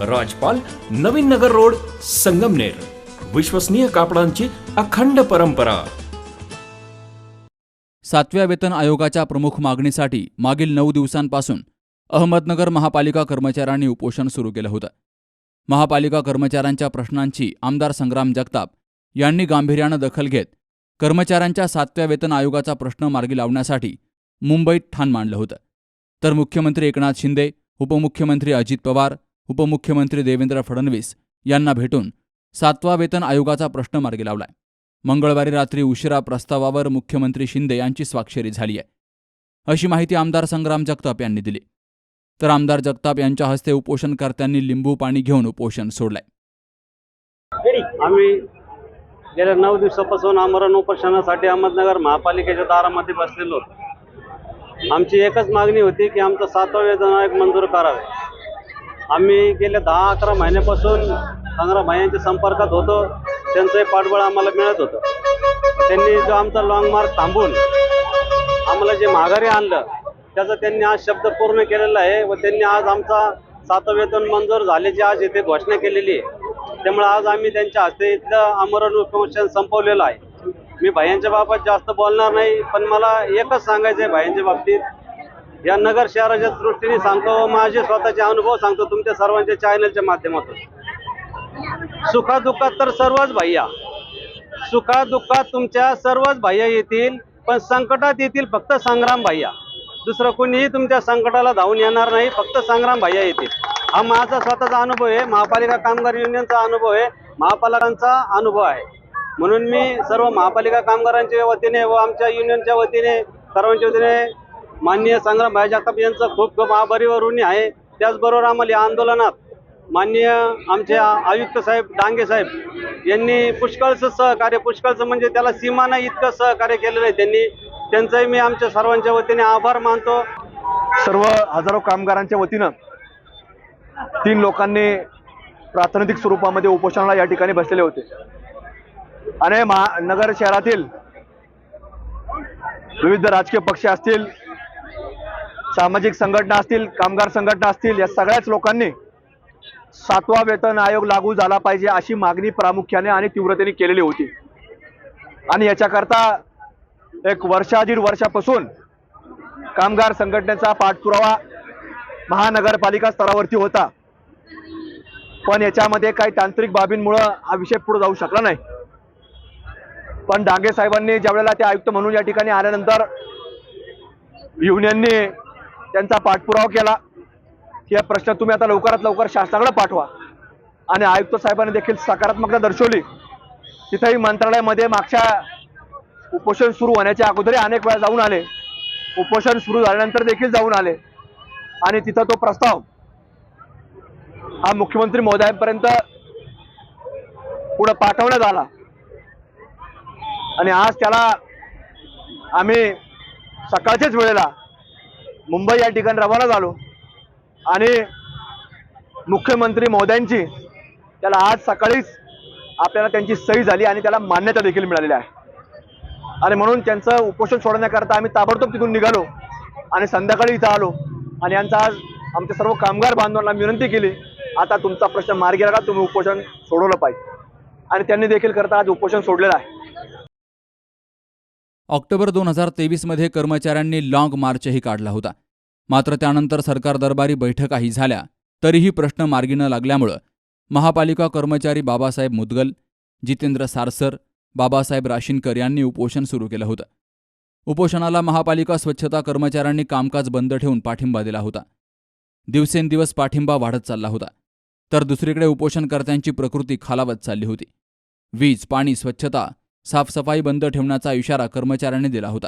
राजपाल Navin Nagar road Sangamner. विश्वसनीय कापडांची अखंड परंपरा. सातव्या वेतन आयोगाच्या प्रमुख मागणीसाठी मागील नऊ दिवसांपासून अहमदनगर महापालिका कर्मचाऱ्यांनी उपोषण सुरू केलं होतं. महापालिका कर्मचाऱ्यांच्या प्रश्नांची आमदार संग्राम जगताप यांनी गांभीर्यानं दखल घेत कर्मचाऱ्यांच्या सातव्या वेतन आयोगाचा प्रश्न मार्गी लावण्यासाठी मुंबईत ठाण मांडलं होतं. तर मुख्यमंत्री एकनाथ शिंदे उपमुख्यमंत्री अजित पवार उपमुख्यमंत्री देवेंद्र फडणवीस यांना भेटून सातवा वेतन आयोगाचा प्रश्न मार्गी लावलाय. मंगळवारी रात्री उशिरा प्रस्तावावर मुख्यमंत्री शिंदे यांची स्वाक्षरी झाली आहे. अशी माहिती आमदार संग्राम जगताप यांनी दिली. तर आमदार जगताप यांच्या हस्ते उपोषणकर्त्यांनी लिंबू पाणी घेऊन उपोषण सोडलंय. आम्ही गेल्या नऊ दिवसापासून आमरण उपोषणासाठी अहमदनगर महापालिकेच्या दारामध्ये बसलेलो आमची एकच मागणी होती की आमचं सातवा वेतन आयोग मंजूर करावे. आम्ही गेल्या दहा अकरा महिन्यापासून संग्राम भाईंच्या संपर्कात होतो. त्यांचंही पाठबळ आम्हाला मिळत होतं. त्यांनी जो आमचा लॉंग मार्क थांबून आम्हाला जे माघारी आणलं त्याचा त्यांनी आज शब्द पूर्ण केलेला आहे व त्यांनी आज आमचा सातवं वेतन मंजूर झाल्याची आज इथे घोषणा केलेली आहे. त्यामुळे आज आम्ही त्यांच्या हस्ते इथलं आमरण उपोषण संपवलेलं आहे. मी भायांच्या बाबत जास्त बोलणार नाही पण मला एकच सांगायचं आहे भायांच्या बाबतीत. या नगर शहराच्या दृष्टीने सांगतो व माझे स्वतःचे अनुभव सांगतो तुमच्या सर्वांच्या चॅनलच्या माध्यमातून. सुखादुःखात तर सर्वच भैया. सुखादुःखात तुमच्या सर्वच भैया येतील पण संकटात येतील फक्त संग्राम भैया. दुसरं कोणीही तुमच्या संकटाला धावून येणार नाही फक्त संग्राम भैया येतील. हा माझा स्वतःचा अनुभव आहे महापालिका कामगार युनियनचा अनुभव आहे महापालकांचा अनुभव आहे. म्हणून मी सर्व महापालिका कामगारांच्या वतीने व आमच्या युनियनच्या वतीने सर्वांच्या वतीने माननीय संग्राम भाई जगताप यांचं खूप खूप आभारीवर व ऋणी आहे. त्याचबरोबर आम्हाला या आंदोलनात माननीय आमचे आयुक्त साहेब डांगे साहेब यांनी पुष्कळचं सहकार्य पुष्कळचं म्हणजे त्याला सीमा नाही इतकं सहकार्य केलेलं आहे त्यांनी. त्यांचंही मी आमच्या सर्वांच्या वतीने आभार मानतो. सर्व हजारो कामगारांच्या वतीनं तीन लोकांनी प्राथमिक स्वरूपामध्ये उपोषणाला या ठिकाणी बसलेले होते. आणि महा नगर शहरातील विविध राजकीय पक्ष असतील सामाजिक संघटना असतील कामगार संघटना असतील या सगळ्याच लोकांनी सातवा वेतन आयोग लागू झाला पाहिजे अशी मागणी प्रामुख्याने आणि तीव्रतेने केलेली होती. आणि याच्याकरता एक वर्षाधीर वर्षापासून कामगार संघटनेचा पाठपुरावा महानगरपालिका स्तरावरती होता. पण याच्यामध्ये काही तांत्रिक बाबींमुळं हा विषय पुढे जाऊ शकला नाही. पण डांगे साहेबांनी ज्यावेळेला ते आयुक्त म्हणून या ठिकाणी आल्यानंतर युनियनने त्यांचा पाठपुरावा केला. की या प्रश्न तुम्ही आता लवकरात लवकर शासनाकडे पाठवा. आणि आयुक्त साहेबांनी देखील सकारात्मकता दर्शवली. तिथेही मंत्रालयामध्ये मागच्या उपोषण सुरू होण्याच्या अगोदरही अनेक वेळा जाऊन आले. उपोषण सुरू झाल्यानंतर देखील जाऊन आले. आणि तिथं तो प्रस्ताव हा मुख्यमंत्री महोदयांपर्यंत पुढे पाठवण्यात आला. आणि आज त्याला आम्ही सकाळच्याच वेळेला मुंबई या ठिकाणी रवाना झालो. आणि मुख्यमंत्री महोदयांची त्याला आज सकाळीच आपल्याला त्यांची सही झाली आणि त्याला मान्यता देखील मिळालेली आहे. आणि म्हणून त्यांचं उपोषण सोडण्याकरता आम्ही ताबडतोब तिथून निघालो आणि संध्याकाळी इथं आलो. आणि यांचा आज आमच्या सर्व कामगार बांधवांना विनंती केली आता तुमचा प्रश्न मार्गी लागा तुम्ही उपोषण सोडवलं पाहिजे. आणि त्यांनी देखील करता आज उपोषण सोडलेलं आहे. ऑक्टोबर दोन हजार तेवीसमध्ये कर्मचाऱ्यांनी लाँग मार्चही काढला होता. मात्र त्यानंतर सरकार दरबारी बैठकाही झाल्या. तरीही प्रश्न मार्गी न लागल्यामुळं महापालिका कर्मचारी बाबासाहेब मुदगल जितेंद्र सारसर बाबासाहेब राशीनकर यांनी उपोषण सुरू केलं होतं. उपोषणाला महापालिका स्वच्छता कर्मचाऱ्यांनी कामकाज बंद ठेवून पाठिंबा दिला होता. दिवसेंदिवस पाठिंबा वाढत चालला होता. तर दुसरीकडे उपोषणकर्त्यांची प्रकृती खालावत चालली होती. वीज पाणी स्वच्छता साफसफाई बंद ठेवण्याचा इशारा कर्मचाऱ्यांनी दिला होता.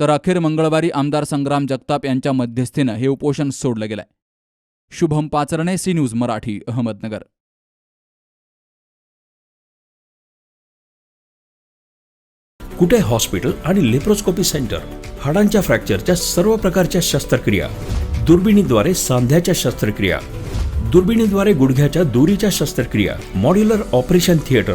तर अखेर मंगळवारी आमदार संग्राम जगताप यांच्या मध्यस्थीनं हे उपोषण सोडलं गेलंय. Shubham Pacharane C news Marathi Ahmednagar. Kute hospital आणि लेप्रोस्कोपी सेंटर? हाडांच्या फ्रॅक्चरच्या सर्व प्रकारच्या शस्त्रक्रिया. दुर्बिणीद्वारे सांध्याच्या शस्त्रक्रिया. दुर्बिणीद्वारे गुडघ्याच्या दोरीच्या शस्त्रक्रिया. Modular operation theatre.